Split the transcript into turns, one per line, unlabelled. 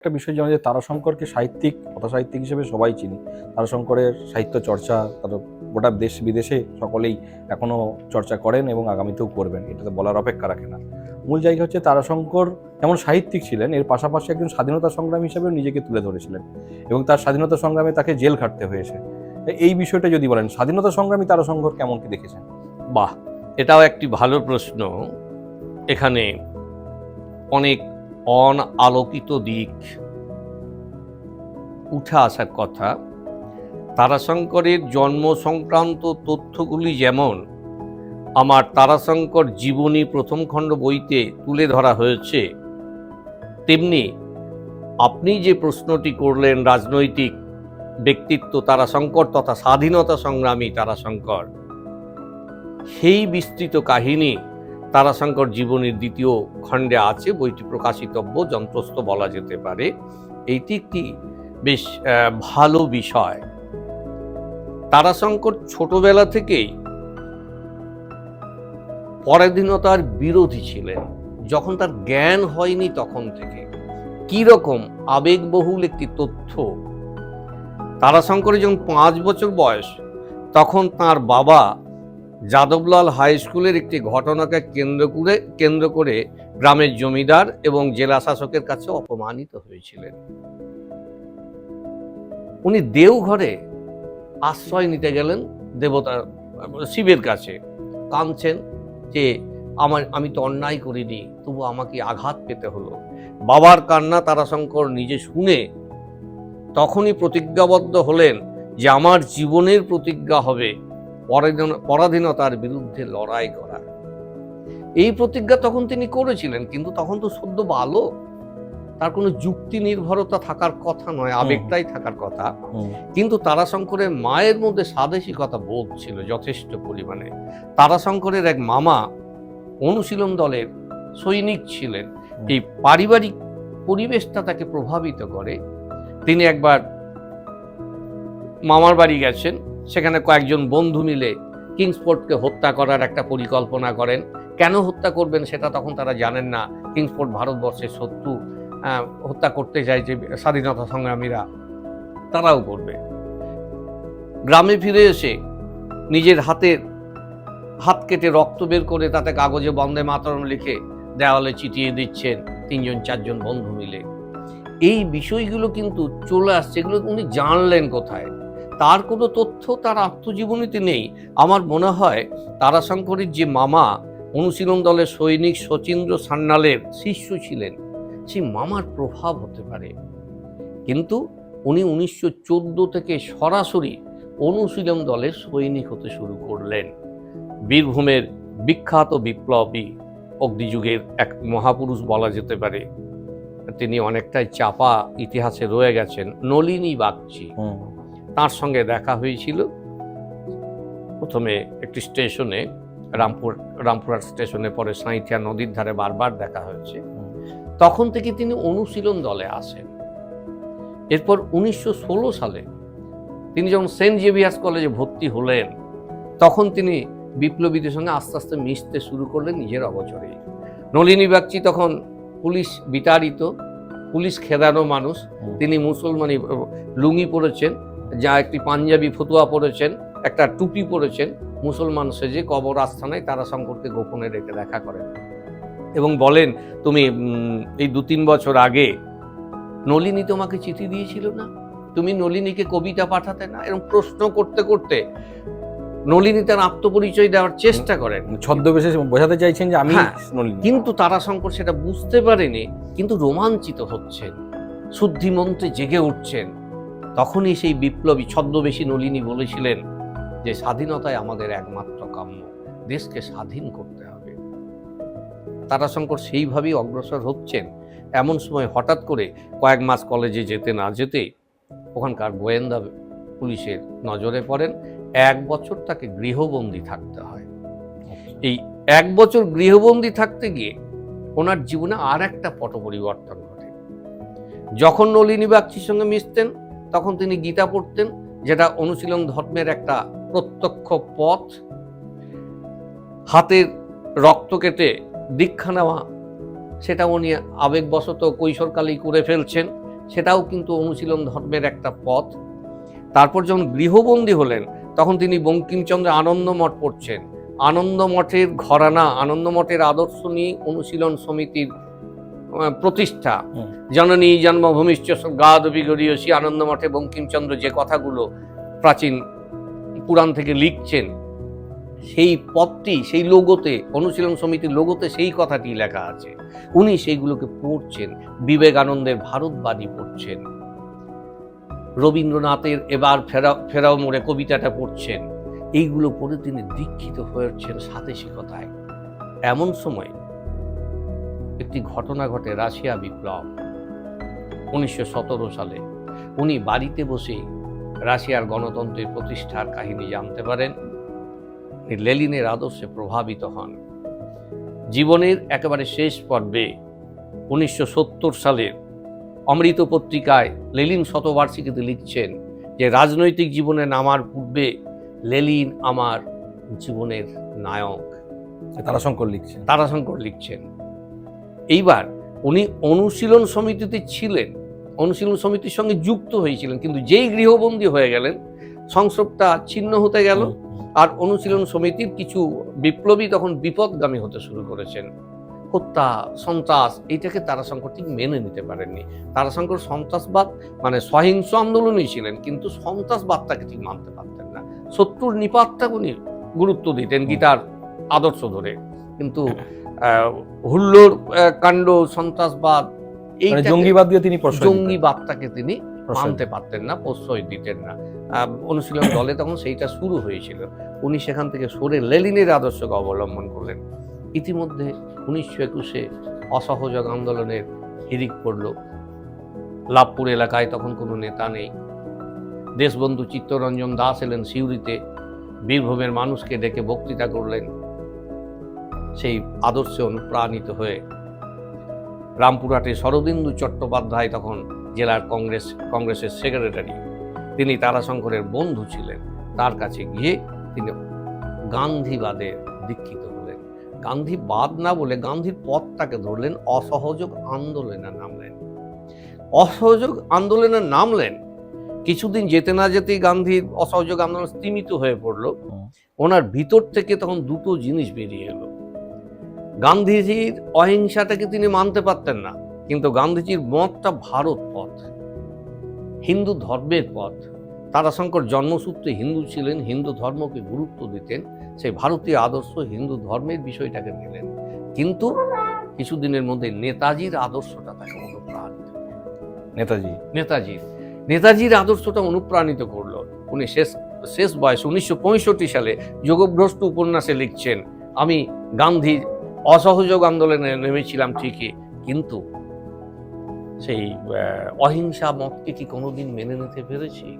একটা বিষয় জানা যে তারাশঙ্করকে সাহিত্যিক কথা সাহিত্যিক হিসেবে সবাই চিনি। তারাশঙ্করের সাহিত্য চর্চা, তার গোটা দেশ বিদেশে সকলেই এখনও চর্চা করেন এবং আগামীতেও করবেন। এটা তো বলার অপেক্ষা রাখে না। মূল জায়গা হচ্ছে তারাশঙ্কর যেমন সাহিত্যিক ছিলেন, এর পাশাপাশি একজন স্বাধীনতা সংগ্রামী হিসেবেও নিজেকে তুলে ধরেছিলেন এবং তার স্বাধীনতা সংগ্রামে তাকে জেল খাটতে হয়েছে। এই বিষয়টা যদি বলেন, স্বাধীনতা সংগ্রামী তারাশঙ্কর কেমন কি দেখেছেন?
বাহ! এটাও একটি ভালো প্রশ্ন। এখানে অনেক অনালোকিত দিক। উঠে আসার কথা, তারাশঙ্করের জন্ম সংক্রান্ত তথ্যগুলি যেমন, আমার তারাশঙ্কর জীবনী প্রথম খণ্ড বইতে তুলে ধরা হয়েছে, তেমনি আপনি যে প্রশ্নটি করলেন, রাজনৈতিক ব্যক্তিত্ব তারাশঙ্কর তথা স্বাধীনতা সংগ্রামী তারাশঙ্কর, সেই বিস্তৃত কাহিনী তারাশঙ্কর জীবনের দ্বিতীয় খণ্ডে আছে, বইটি প্রকাশিতব্য, যন্ত্রস্থ বলা যেতে পারে। এইটি একটি বেশ ভালো বিষয়। তারাশঙ্কর ছোটবেলা থেকেই পরাধীনতার বিরোধী ছিলেন। যখন তার জ্ঞান হয়নি তখন থেকে। কি রকম আবেগবহুল একটি তথ্য। তারাশঙ্করের যখন পাঁচ বছর বয়স, তখন তার বাবা যাদবলাল হাই স্কুলের একটি ঘটনাকে কেন্দ্র করে কেন্দ্র করে গ্রামের জমিদার এবং জেলা শাসকের কাছে অপমানিত হয়েছিলেন। উনি দেওঘরে আশ্রয় নিতে গেলেন দেবতা, শিবের কাছে। কাঁদছেন যে আমার, আমি তো অন্যায় করিনি, তবু আমাকে আঘাত পেতে হলো। বাবার কান্না তারাশঙ্কর নিজে শুনে তখনই প্রতিজ্ঞাবদ্ধ হলেন যে আমার জীবনের প্রতিজ্ঞা হবে। পরাধীনতার বিরুদ্ধে লড়াই করা। এই প্রতিজ্ঞা তখন তিনি করেছিলেন কিন্তু তখন তো সদ্য বালক তার কোনো যুক্তি নির্ভরতা থাকার কথা নয় আবেগটাই থাকার কথা। কিন্তু তারাশঙ্করের মায়ের মধ্যে স্বাদেশিকতা বোধ ছিল যথেষ্ট পরিমাণে। তারাশঙ্করের এক মামা অনুশীলন দলের সৈনিক ছিলেন। এই পারিবারিক পরিবেশটা তাকে প্রভাবিত করে। তিনি একবার মামার বাড়ি গেছেন। সেখানে কয়েকজন বন্ধু মিলে কিংসফোর্ডকে হত্যা করার একটা পরিকল্পনা করেন। কেন হত্যা করবেন সেটা তখন তারা জানেন না। কিংসফোর্ড ভারতবর্ষের শত্রু হত্যা করতে যায় যে স্বাধীনতা সংগ্রামীরা, তারাও করবে। গ্রামে ফিরে এসে নিজের হাতের হাত কেটে রক্ত বের করে তাতে কাগজে বন্দে মাতরম লিখে দেওয়ালে চিটিয়ে দিচ্ছেন তিনজন, চারজন বন্ধু মিলে। এই বিষয়গুলো কিন্তু চলে আসছে। এগুলো উনি জানলেন কোথায়? তার কোনো তথ্য তার আত্মজীবনীতে নেই। আমার মনে হয় তারাশঙ্করের যে মামা, অনুশীলন দলের সৈনিক শচীন্দ্র সান্যালের শিষ্য ছিলেন সেই মামার প্রভাব হতে পারে। কিন্তু উনি উনিশশো চোদ্দ থেকে সরাসরি অনুশীলন দলের সৈনিক হতে শুরু করলেন। বীরভূমের বিখ্যাত বিপ্লবী অগ্নিযুগের এক মহাপুরুষ বলা যেতে পারে। তিনি অনেকটাই চাপা ইতিহাসে রয়ে গেছেন। নলিনী বাগচি। তার সঙ্গে দেখা হয়েছিল। প্রথমে একটি স্টেশনে রামপুর রামপুরহাট স্টেশনে পরে সাঁইথিয়া নদীর ধারে বারবার দেখা হয়েছে। তখন থেকে তিনি অনুশীলন দলে আসেন। এরপর উনিশশো ষোলো সালে তিনি যখন সেন্ট জেভিয়ার্স কলেজে ভর্তি হলেন তখন তিনি বিপ্লবীদের সঙ্গে আস্তে আস্তে মিশতে শুরু করলেন নিজের অবচরেই নলিনী বাগচি তখন পুলিশ বিতাড়িত পুলিশ খেদানো মানুষ। তিনি মুসলমানি লুঙ্গি পরেছেন। যা একটি পাঞ্জাবি ফতুয়া পরেছেন একটা টুপি পরেছেন মুসলমান সেজে কবর আস্থানায় তারা শঙ্করকে গোপনে রেখে দেখা করেন। এবং বলেন তুমি এই দু তিন বছর আগে নলিনী তোমাকে চিঠি দিয়েছিল না? তুমি নলিনীকে কবিতা পাঠাতে না? এরকম প্রশ্ন করতে করতে নলিনী তার আত্মপরিচয় দেওয়ার চেষ্টা করেন।
ছদ্মবেশে বোঝাতে চাইছেন যে আমি
হ্যাঁ,
নলিনী।
কিন্তু তারাশঙ্কর সেটা বুঝতে পারেনি কিন্তু রোমাঞ্চিত হচ্ছেন শুদ্ধিমন্ত্রে জেগে উঠছেন। তখনই সেই বিপ্লবী ছদ্মবেশী নলিনী বলেছিলেন যে স্বাধীনতাই আমাদের একমাত্র কাম্য। দেশকে স্বাধীন করতে হবে। তারাশঙ্কর সেইভাবেই অগ্রসর হচ্ছেন। এমন সময় হঠাৎ করে কয়েক মাস কলেজে যেতে না যেতে ওখানকার গোয়েন্দা পুলিশের নজরে পড়েন এক বছর তাকে গৃহবন্দী থাকতে হয়। এই এক বছর গৃহবন্দী থাকতে গিয়ে ওনার জীবনে আর একটা পট পরিবর্তন ঘটে। যখন নলিনী বাগচির সঙ্গে মিশতেন তখন তিনি গীতা পড়তেন, যেটা অনুশীলন ধর্মের একটা প্রত্যক্ষ পথ। হাতের রক্ত কেটে দীক্ষা নেওয়া সেটা উনি আবেগবশত কৈশোরকালেই করে ফেলছেন, সেটাও কিন্তু অনুশীলন ধর্মের একটা পথ। তারপর যখন গৃহবন্দী হলেন, তখন তিনি বঙ্কিমচন্দ্র আনন্দমঠ পড়ছেন। আনন্দমঠের ঘরানা, আনন্দমঠের আদর্শ নিয়ে অনুশীলন সমিতির প্রতিষ্ঠা। জননী জন্মভূমিশ্চ গাদ বিগড়ীয়সী আনন্দমঠে বঙ্কিমচন্দ্র যে কথাগুলো প্রাচীন পুরাণ থেকে লিখছেন সেই পথটি সেই লোগোতে অনুশীলন সমিতির লোগোতে সেই কথাটি লেখা আছে। উনি সেইগুলোকে পড়ছেন বিবেকানন্দের ভারতবাদী পড়ছেন। রবীন্দ্রনাথের এবার ফেরা ফেরাও মোড়ে কবিতাটা পড়ছেন। এইগুলো পড়ে তিনি দীক্ষিত হয়েছেন সাতেশিকতায় এমন সময় একটি ঘটনা ঘটে রাশিয়া বিপ্লব। উনিশশো সতেরো সালে উনি বাড়িতে বসে রাশিয়ার গণতন্ত্রের প্রতিষ্ঠার কাহিনী জানতে পারেন। লেলিনের আদর্শে প্রভাবিত হন। জীবনের একেবারে শেষ পর্বে উনিশশো সত্তর সালের অমৃত পত্রিকায় লেলিন শতবার্ষিকীতে লিখছেন যে রাজনৈতিক জীবনে নামার পূর্বে লেলিন আমার জীবনের নায়ক।
তারাশঙ্কর লিখছেন।
তারাশঙ্কর লিখছেন। এইবার উনি অনুশীলন সমিতিতে ছিলেন অনুশীলন সমিতির সঙ্গে যুক্ত হয়েছিলেন কিন্তু যেই গৃহবন্দী হয়ে গেলেন সংস্রবটা ছিন্ন হতে গেল। আর অনুশীলন সমিতির কিছু বিপ্লবী তখন বিপদগামী হতে শুরু করেছেন। হত্যা সন্ত্রাস এইটাকে তারাশঙ্কর ঠিক মেনে নিতে পারেননি। তারাশঙ্কর সন্ত্রাসবাদ মানে সহিংস আন্দোলনই ছিলেন কিন্তু সন্ত্রাসবাদটাকে ঠিক মানতে পারতেন না। শত্রুর নিপাতটা উনি গুরুত্ব দিতেন গীতার আদর্শ ধরে। কিন্তু আহ, হুল্লোড় কাণ্ড সন্ত্রাসবাদ এই
মানে জঙ্গিবাদ দিয়ে তিনি
জঙ্গিবাদটাকে তিনি মানতে পারতেন না প্রশ্রয় দিতেন না। অনুশীলন দলে তখন সেইটা শুরু হয়েছিল। উনি সেখান থেকে সরে লেলিনের আদর্শকে অবলম্বন করলেন। ইতিমধ্যে উনিশশো একুশে অসহযোগ আন্দোলনের হিরিক পড়ল। লাভপুর এলাকায় তখন কোনো নেতা নেই। দেশবন্ধু চিত্তরঞ্জন দাস এলেন সিউড়িতে। বীরভূমের মানুষকে ডেকে বক্তৃতা করলেন। সেই আদর্শে অনুপ্রাণিত হয়ে রামপুরহাটে শরদিন্দু চট্টোপাধ্যায় তখন জেলার কংগ্রেস কংগ্রেসের সেক্রেটারি। তিনি তারাশঙ্করের বন্ধু ছিলেন। তার কাছে গিয়ে তিনি গান্ধীবাদে দীক্ষিত হলেন। গান্ধীবাদ না বলে গান্ধীর পথটাকে ধরলেন অসহযোগ আন্দোলনে নামলেন। অসহযোগ আন্দোলনে নামলেন। কিছুদিন যেতে না যেতেই গান্ধীর অসহযোগ আন্দোলন স্তীমিত হয়ে পড়ল। ওনার ভিতর থেকে তখন দুটো জিনিস বেরিয়ে এলো। গান্ধীজির অহিংসাটাকে তিনি মানতে পারতেন না কিন্তু গান্ধীজির মতটা ভারত পথ হিন্দু ধর্মের পথ। তারাশঙ্কর জন্মসূত্রে হিন্দু ছিলেন হিন্দু ধর্মকে গুরুত্ব দিতেন সেই ভারতীয় আদর্শ হিন্দু ধর্মের বিষয়টাকে নিলেন কিন্তু কিছুদিনের মধ্যে নেতাজির আদর্শটা তাকে অনুপ্রাণিত
নেতাজি?
নেতাজির নেতাজির আদর্শটা অনুপ্রাণিত করল। উনি শেষ শেষ বয়স উনিশশো পঁয়ষট্টি সালে যোগভ্রষ্ট উপন্যাসে লিখছেন আমি গান্ধীর অসহযোগ আন্দোলনে নেমেছিলাম ঠিকই কিন্তু সেই অহিংসা মতকে কি কোনোদিন মেনে নিতে পেরেছি?